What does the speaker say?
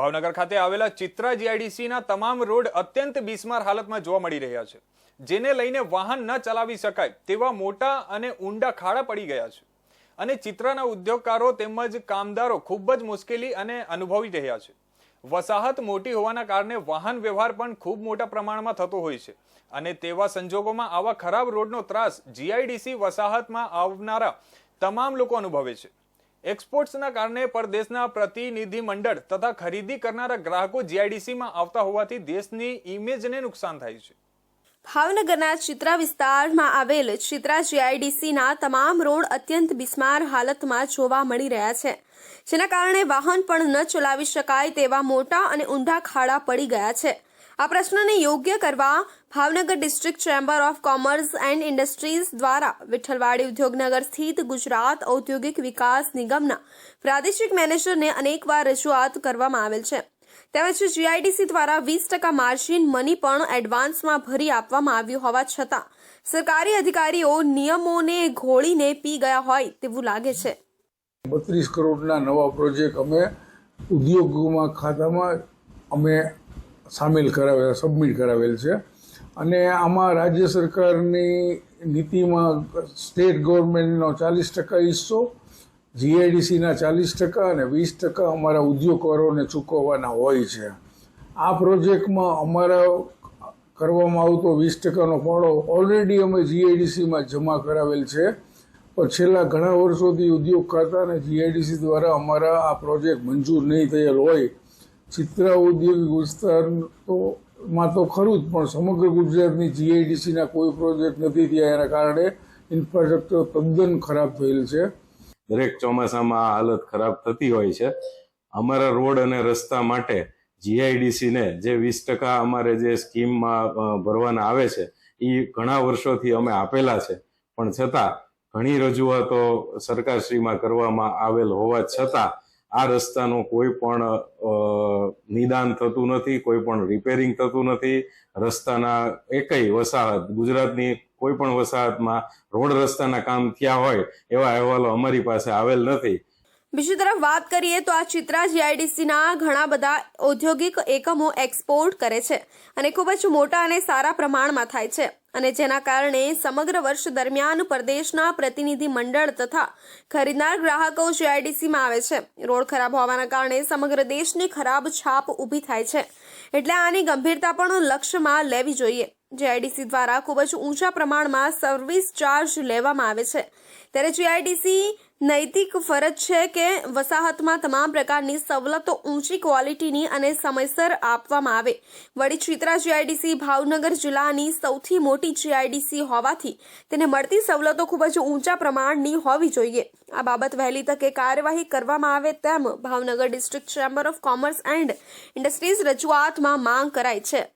ભાવનગર ખાતે આવેલા ચિત્રા જીઆઈડીસીના તમામ રોડ અત્યંત બિસ્માર હાલતમાં જોવા મળી રહ્યા છે. જેને લઈને વાહન ન ચલાવી શકાય તેવા મોટા અને ઊંડા ખાડા પડી ગયા છે. અને ચિત્રાના ઉદ્યોગકારો તેમજ કામદારો ખૂબ જ મુશ્કેલી અને અનુભવી રહ્યા છે. વસાહત મોટી હોવાના કારણે વાહન વ્યવહાર પણ ખૂબ મોટા પ્રમાણમાં થતો હોય છે. અને તેવા સંજોગોમાં આવા ખરાબ રોડનો ત્રાસ જીઆઈડીસી વસાહતમાં આવનારા તમામ લોકો અનુભવે છે. એક્સપોર્ટ્સના કારણે પરદેશના પ્રતિનિધિ મંડળ તથા ખરીદી કરનારા ગ્રાહકો જીઆઈડીસીમાં આવતા હોવાથી દેશની ઇમેજને નુકસાન થાય છે. ભાવનગરના ચિત્રા વિસ્તારમાં આવેલ ચિત્રા જીઆઈડીસીના તમામ રોડ અત્યંત બિસ્માર હાલતમાં જોવા મળી રહ્યા છે. જેના કારણે વાહન પણ ન ચલાવી શકાય તેવા મોટા અને ઊંડા ખાડા પડી ગયા છે. આ પ્રશ્નને યોગ્ય કરવા Bhavnagar district chamber of commerce and industries દ્વારા વિઠ્ઠલવાડી ઉદ્યોગનગર સ્થિત ગુજરાત ઔદ્યોગિક વિકાસ નિગમના પ્રાદેશિક મેનેજરને અનેકવાર રજૂઆત કરવામાં આવેલ છે. તેમજ જીઆઈડીસી દ્વારા વીસ ટકા માર્જિન મની પણ એડવાન્સમાં ભરી આપવામાં આવ્યું હોવા છતાં સરકારી અધિકારીઓ નિયમોને ઘોળીને પી ગયા હોય તેવું લાગે છે. બત્રીસ કરોડના નવા પ્રોજેક્ટ અમે ઉદ્યોગોમાં ખાતામાં અમે સામેલ કરાવેલ, સબમિટ કરાવેલ છે. અને આમાં રાજ્ય સરકારની નીતિમાં સ્ટેટ ગવર્મેન્ટનો ચાલીસ ટકા હિસ્સો, જીઆઈડીસીના ચાલીસ ટકા અને વીસ ટકા અમારા ઉદ્યોગકારોને ચૂકવવાના હોય છે. આ પ્રોજેક્ટમાં અમારા કરવામાં આવતો વીસ ટકાનો ફાળો ઓલરેડી અમે જીઆઈડીસીમાં જમા કરાવેલ છે. પણ છેલ્લા ઘણા વર્ષોથી ઉદ્યોગ ખાતા અને જીઆઈડીસી દ્વારા અમારા આ પ્રોજેક્ટ મંજૂર નહીં થયેલ હોય ચિત્રા ઔદ્યોગિક વિસ્તાર તો તો ખરું જ, પણ સમગ્ર ગુજરાતની જીઆઈડીસીના કોઈ પ્રોજેક્ટ નથી થયા. એના કારણે ઇન્ફ્રાસ્ટ્રક્ચર તદ્દન ખરાબ થયેલ છે. દરેક ચોમાસામાં આ હાલત ખરાબ થતી હોય છે. અમારા રોડ અને રસ્તા માટે જીઆઈડીસીને જે વીસ ટકા અમારે જે સ્કીમમાં ભરવાના આવે છે, એ ઘણા વર્ષોથી અમે આપેલા છે. પણ છતાં ઘણી રજૂઆતો સરકારશ્રીમાં કરવામાં આવેલ હોવા છતાં આ રસ્તાનું કોઈ પણ નિદાન થતું નથી, કોઈ પણ રિપેરિંગ થતું નથી. રસ્તાના એકય વસાહત, ગુજરાતની કોઈ પણ વસાહતમાં રોડ રસ્તાના કામ થયા હોય એવા અહેવાલો અમારી પાસે આવેલ નથી. બીજી તરફ વાત કરીએ તો આ ચિત્રા જીઆઈડીસીના ઘણા બધા ઔદ્યોગિક એકમો એક્સપોર્ટ કરે છે અને ખૂબ જ મોટા અને સારા પ્રમાણમાં થાય છે. અને જેના કારણે સમગ્ર વર્ષ દરમિયાન પ્રદેશના પ્રતિનિધિ મંડળ તથા ખરીદનાર ગ્રાહકો જીઆઈડીસીમાં આવે છે. રોડ ખરાબ હોવાના કારણે સમગ્ર દેશની ખરાબ છાપ ઊભી થાય છે. એટલે આની ગંભીરતા પણ લક્ષ્યમાં લેવી જોઈએ. જીઆઈડીસી દ્વારા ખૂબ જ ઊંચા પ્રમાણમાં સર્વિસ ચાર્જ લેવામાં આવે છે. ત્યારે જીઆઈડીસી નૈતિક ફરજ છે કે વસાહતમાં તમામ પ્રકારની સવલતો ઊંચી ક્વોલિટીની અને સમયસર આપવામાં આવે. વળી ચિત્રા જીઆઈડીસી ભાવનગર જિલ્લાની સૌથી મોટી જીઆઈડીસી હોવાથી તેને મળતી સવલતો ખૂબ જ ઊંચા પ્રમાણની હોવી જોઈએ. આ બાબત વહેલી તકે કાર્યવાહી કરવામાં આવે તેમ Bhavnagar district chamber of commerce and industries રજૂઆતમાં માંગ કરાઈ છે.